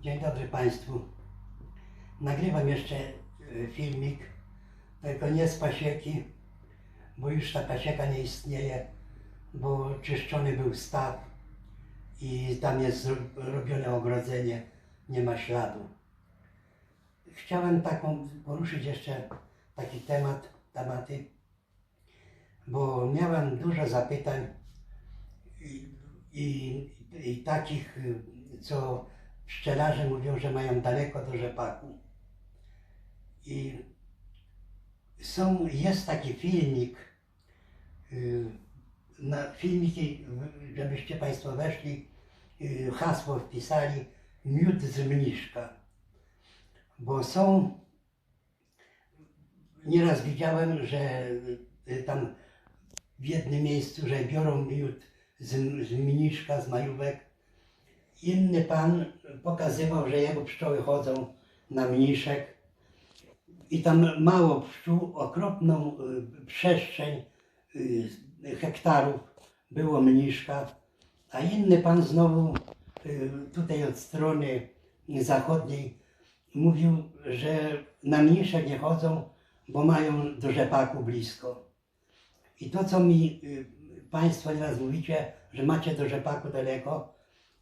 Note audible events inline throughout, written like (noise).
Dzień dobry Państwu. Nagrywam jeszcze e, filmik, tylko nie z pasieki, bo już ta pasieka nie istnieje, bo czyszczony był staw i tam jest robione ogrodzenie, nie ma śladu. Chciałem taką poruszyć jeszcze taki temat, tematy, bo miałem dużo zapytań i, i, i takich, co pszczelarze mówią, że mają daleko do rzepaku. I są, jest taki filmik, y, na filmiki, żebyście Państwo weszli, y, hasło wpisali miód z mniszka. Bo są, nieraz widziałem, że y, tam w jednym miejscu, że biorą miód z, z mniszka, z majówek. Inny pan pokazywał, że jego pszczoły chodzą na mniszek i tam mało pszczół, okropną y, przestrzeń y, hektarów było mniszka, a inny pan znowu y, tutaj od strony zachodniej mówił, że na mniszek nie chodzą, bo mają do rzepaku blisko. I to, co mi Państwo nieraz mówicie, że macie do rzepaku daleko,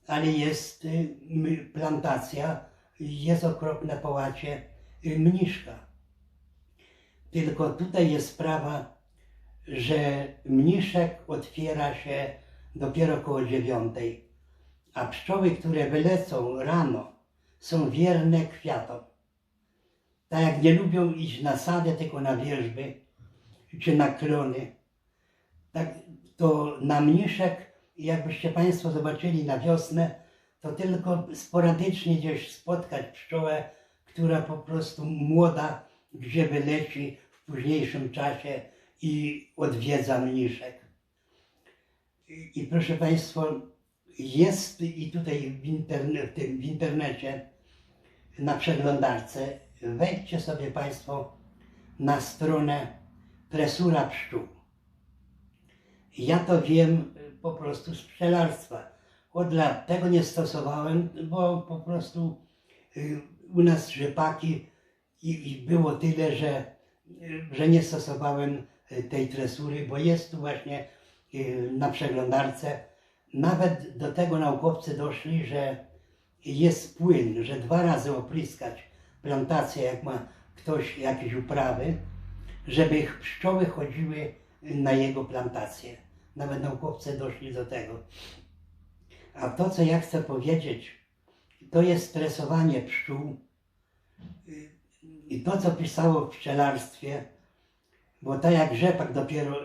ale jest y, plantacja, jest okropne połacie y, mniszka. Tylko tutaj jest sprawa, że mniszek otwiera się dopiero koło dziewiątej, a pszczoły, które wylecą rano, są wierne kwiatom. Tak jak nie lubią iść na sadę, tylko na wierzby czy na klony, tak to na mniszek, jakbyście Państwo zobaczyli na wiosnę, to tylko sporadycznie gdzieś spotkać pszczołę, która po prostu młoda, gdzie wyleci w późniejszym czasie i odwiedza mniszek. I, i proszę Państwa, jest i tutaj w, interne, w, tym, w internecie, na przeglądarce, wejdźcie sobie Państwo na stronę Tresura Pszczół. Ja to wiem y, po prostu z pszczelarstwa. Od lat tego nie stosowałem, bo po prostu y, u nas rzepaki i, i było tyle, że, y, że nie stosowałem tej tresury, bo jest tu właśnie na przeglądarce. Nawet do tego naukowcy doszli, że jest płyn, że dwa razy opryskać plantację, jak ma ktoś jakieś uprawy, żeby pszczoły chodziły na jego plantację. Nawet naukowcy doszli do tego. A to, co ja chcę powiedzieć, to jest stresowanie pszczół. I to, co pisało w pszczelarstwie, bo tak jak rzepak dopiero,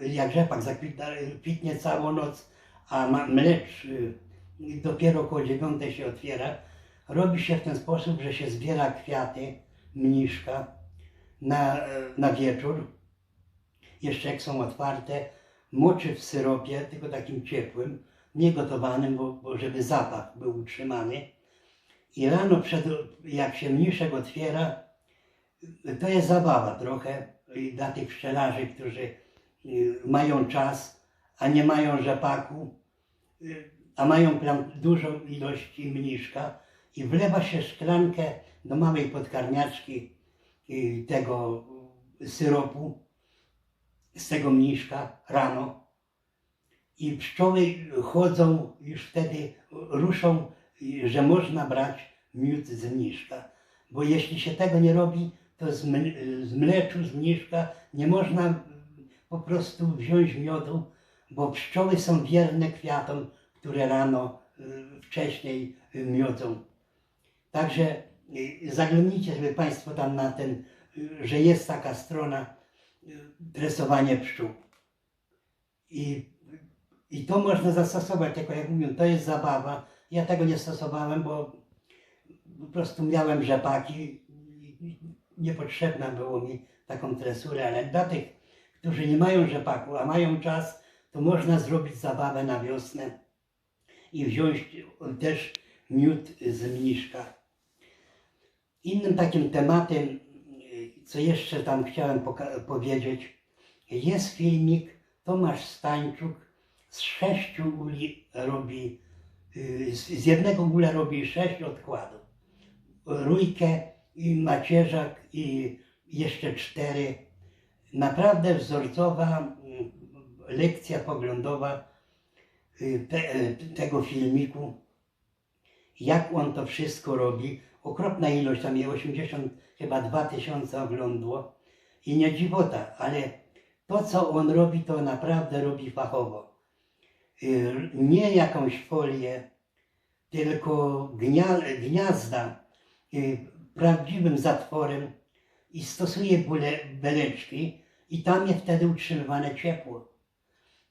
jak rzepak zakwitna, y, kwitnie całą noc, a mlecz y, dopiero około dziewiątej się otwiera, robi się w ten sposób, że się zbiera kwiaty, mniszka na, na wieczór, jeszcze jak są otwarte, moczy w syropie, tylko takim ciepłym, nie gotowanym, bo, bo żeby zapach był utrzymany. I rano, przed, jak się mniszek otwiera, to jest zabawa trochę dla tych pszczelarzy, którzy y, mają czas, a nie mają rzepaku, y, a mają dużą ilość mniszka i wlewa się szklankę do małej podkarniaczki y, tego syropu z tego mniszka rano i pszczoły chodzą już wtedy, ruszą, że można brać miód z mniszka. Bo jeśli się tego nie robi, to z, mle- z mleczu, z mniszka nie można po prostu wziąć miodu, bo pszczoły są wierne kwiatom, które rano y, wcześniej miodzą. Także y, zaglądnijcie sobie Państwo tam na ten, y, że jest taka strona tresowanie pszczół. I, I to można zastosować, tylko jak mówię, to jest zabawa. Ja tego nie stosowałem, bo po prostu miałem rzepaki i niepotrzebna było mi taką tresurę, ale dla tych, którzy nie mają rzepaku, a mają czas, to można zrobić zabawę na wiosnę i wziąć też miód z mniszka. Innym takim tematem, co jeszcze tam chciałem powiedzieć, jest filmik Tomasz Stańczuk z sześciu uli robi y, z, jednego ula robi sześć odkładów. Rójkę i macierzak i jeszcze cztery. Naprawdę wzorcowa mm, lekcja poglądowa y, y, tego filmiku, jak on to wszystko robi. Okropna ilość, tam je 80, chyba 2000 oglądło i nie dziwota, ale to co on robi, to naprawdę robi fachowo. Y, Nie jakąś folię, tylko gnia, gniazda y, prawdziwym zatworem i stosuje bule, beleczki i tam jest wtedy utrzymywane ciepło.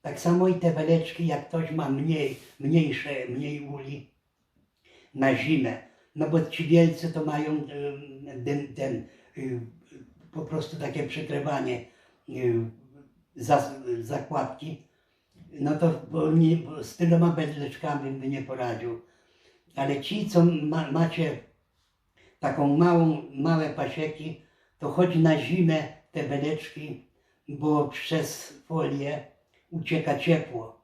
Tak samo i te beleczki, jak ktoś ma mniej, mniejsze, mniej uli na zimę, no bo ci wielcy to mają ten, ten y, po prostu takie przykrywanie y, za, zakładki, no to bo z tyloma beleczkami by nie poradził. Ale ci, co ma, macie taką małą, małe pasieki, to chodzi na zimę te beleczki, bo przez folię ucieka ciepło.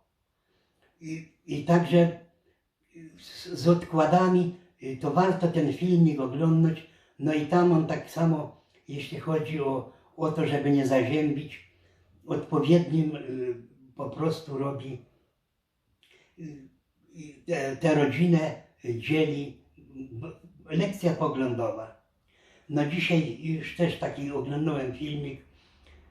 I, i także z, z odkładami to warto ten filmik oglądać. No i tam on tak samo, jeśli chodzi o, o to, żeby nie zaziębić, odpowiednim y, po prostu robi y, y, tę rodzinę dzieli lekcja poglądowa. No dzisiaj już też taki oglądałem filmik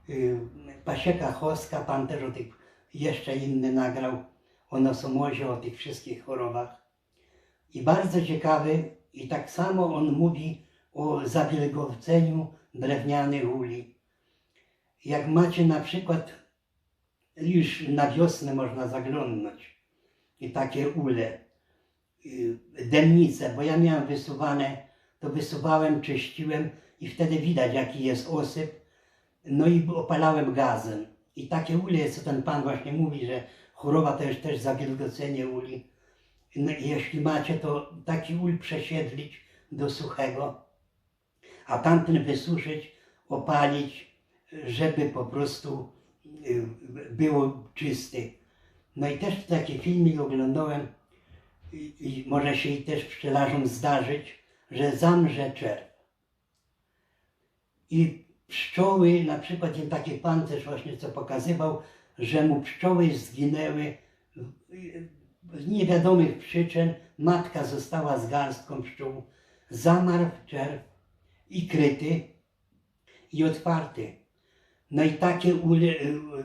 y, Pasieka Choska, pan też o tych jeszcze inny nagrał o nosomozie, o tych wszystkich chorobach. I bardzo ciekawy i tak samo on mówi o zawilgotnieniu drewnianych uli. Jak macie na przykład już na wiosnę można zaglądnąć i takie ule, y, dennice, bo ja miałem wysuwane, to wysuwałem, czyściłem i wtedy widać jaki jest osyp, no i opalałem gazem. I takie ule, co ten pan właśnie mówi, że choroba to jest też zawilgocenie uli. No jeśli macie, to taki ul przesiedlić do suchego, a tamten wysuszyć, opalić, żeby po prostu y, było czysty. No i też taki filmik oglądałem i, i może się i też pszczelarzom zdarzyć, że zamrze czerw. I pszczoły, na przykład ten taki pan też właśnie co pokazywał, że mu pszczoły zginęły z niewiadomych przyczyn. Matka została z garstką pszczół. Zamarł czerw i kryty i otwarty. No i takie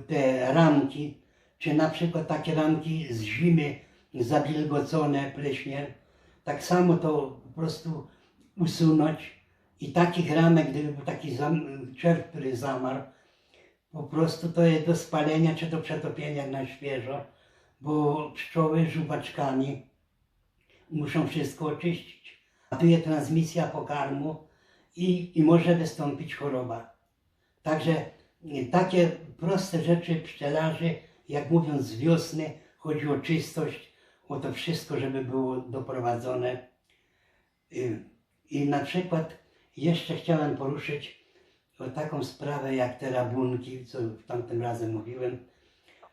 te ramki, czy na przykład takie ramki z zimy zawilgocone pleśnie, tak samo to po prostu usunąć. I takich ramek, gdyby był taki czerw, który zamarł, po prostu to jest do spalenia czy do przetopienia na świeżo, bo pszczoły żuwaczkami muszą wszystko oczyścić. A tu jest transmisja pokarmu i, i może wystąpić choroba. Także takie proste rzeczy pszczelarzy, jak mówiąc z wiosny, chodzi o czystość, o to wszystko, żeby było doprowadzone. Y, I na przykład jeszcze chciałem poruszyć taką sprawę jak te rabunki, co tamtym razem mówiłem,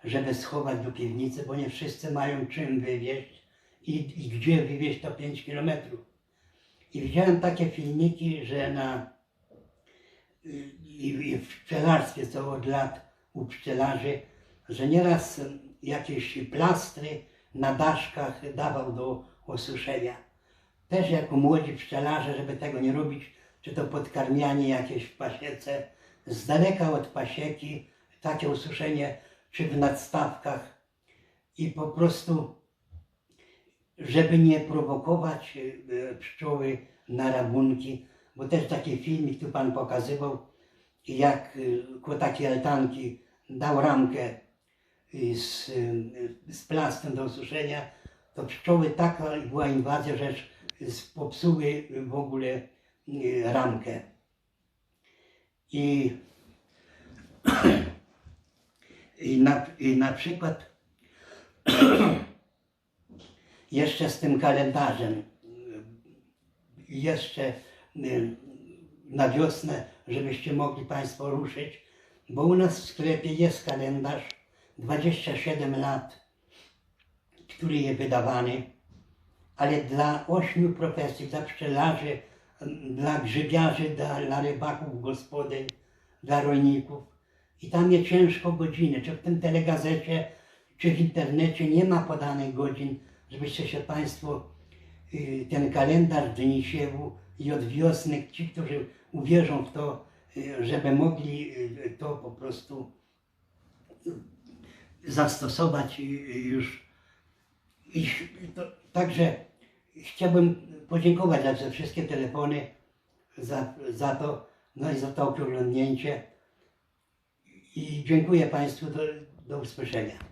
żeby schować do piwnicy, bo nie wszyscy mają czym wywieźć i, i gdzie wywieźć to 5 kilometrów. I widziałem takie filmiki, że na i, i w pszczelarstwie, co od lat u pszczelarzy, że nieraz jakieś plastry na daszkach dawał do osuszenia. Też jako młodzi pszczelarze, żeby tego nie robić, czy to podkarmianie jakieś w pasiece, z daleka od pasieki, takie osuszenie, czy w nadstawkach i po prostu, żeby nie prowokować e, pszczoły na rabunki, bo też taki filmik tu pan pokazywał, jak y, ku takiej altanki dał ramkę y, z, y, z plastem do osuszenia, to pszczoły taka była inwazja, że popsuły w ogóle y, ramkę. I, (clears throat) i, na, I na przykład (clears throat) jeszcze z tym kalendarzem, y, jeszcze y, na wiosnę, żebyście mogli Państwo ruszyć, bo u nas w sklepie jest kalendarz 27 lat, który jest wydawany ale dla ośmiu profesji, dla pszczelarzy, dla grzybiarzy, dla, dla rybaków, gospodyń, dla rolników. I tam jest ciężko godziny, czy w tym telegazecie, czy w internecie nie ma podanych godzin, żebyście się Państwo y, ten kalendarz dni siewu i od wiosny, ci, którzy uwierzą w to, y, żeby mogli y, to po prostu zastosować już. I to, także chciałbym podziękować za wszystkie telefony, za, za to, no i za to oglądnięcie. I dziękuję Państwu, do, do usłyszenia.